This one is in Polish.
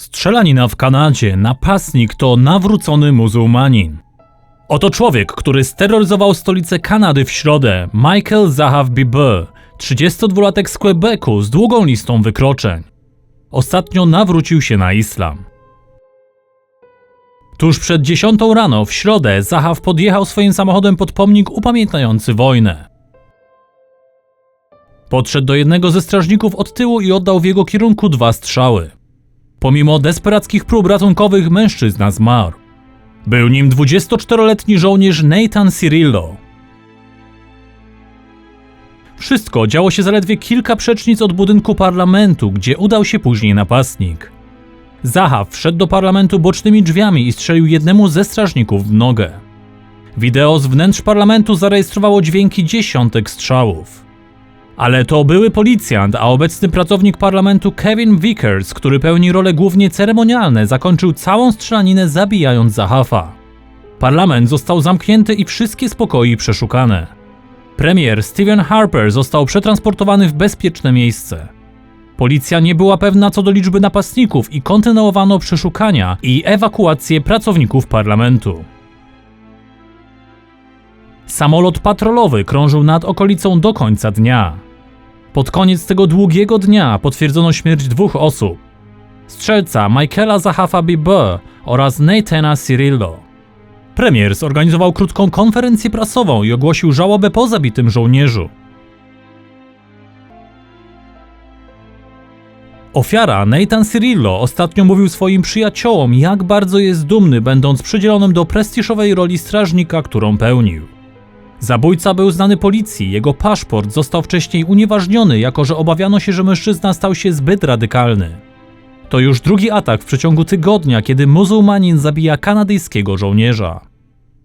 Strzelanina w Kanadzie, napastnik to nawrócony muzułmanin. Oto człowiek, który steroryzował stolicę Kanady w środę, Michael Zahav Bibe, 32-latek z Quebecu z długą listą wykroczeń. Ostatnio nawrócił się na islam. Tuż przed 10 rano w środę Zahav podjechał swoim samochodem pod pomnik upamiętniający wojnę. Podszedł do jednego ze strażników od tyłu i oddał w jego kierunku dwa strzały. Pomimo desperackich prób ratunkowych mężczyzna zmarł. Był nim 24-letni żołnierz Nathan Cirillo. Wszystko działo się zaledwie kilka przecznic od budynku parlamentu, gdzie udał się później napastnik. Zahaw wszedł do parlamentu bocznymi drzwiami i strzelił jednemu ze strażników w nogę. Wideo z wnętrz parlamentu zarejestrowało dźwięki dziesiątek strzałów. Ale to były policjant, a obecny pracownik parlamentu Kevin Vickers, który pełni role głównie ceremonialne, zakończył całą strzelaninę zabijając Zahafa. Parlament został zamknięty i wszystkie spokoje przeszukane. Premier Stephen Harper został przetransportowany w bezpieczne miejsce. Policja nie była pewna co do liczby napastników i kontynuowano przeszukania i ewakuację pracowników parlamentu. Samolot patrolowy krążył nad okolicą do końca dnia. Pod koniec tego długiego dnia potwierdzono śmierć dwóch osób. Strzelca Michaela Zahafa Bibe oraz Nathana Cirillo. Premier zorganizował krótką konferencję prasową i ogłosił żałobę po zabitym żołnierzu. Ofiara, Nathan Cirillo, ostatnio mówił swoim przyjaciołom, jak bardzo jest dumny, będąc przydzielonym do prestiżowej roli strażnika, którą pełnił. Zabójca był znany policji, jego paszport został wcześniej unieważniony, jako że obawiano się, że mężczyzna stał się zbyt radykalny. To już drugi atak w przeciągu tygodnia, kiedy muzułmanin zabija kanadyjskiego żołnierza.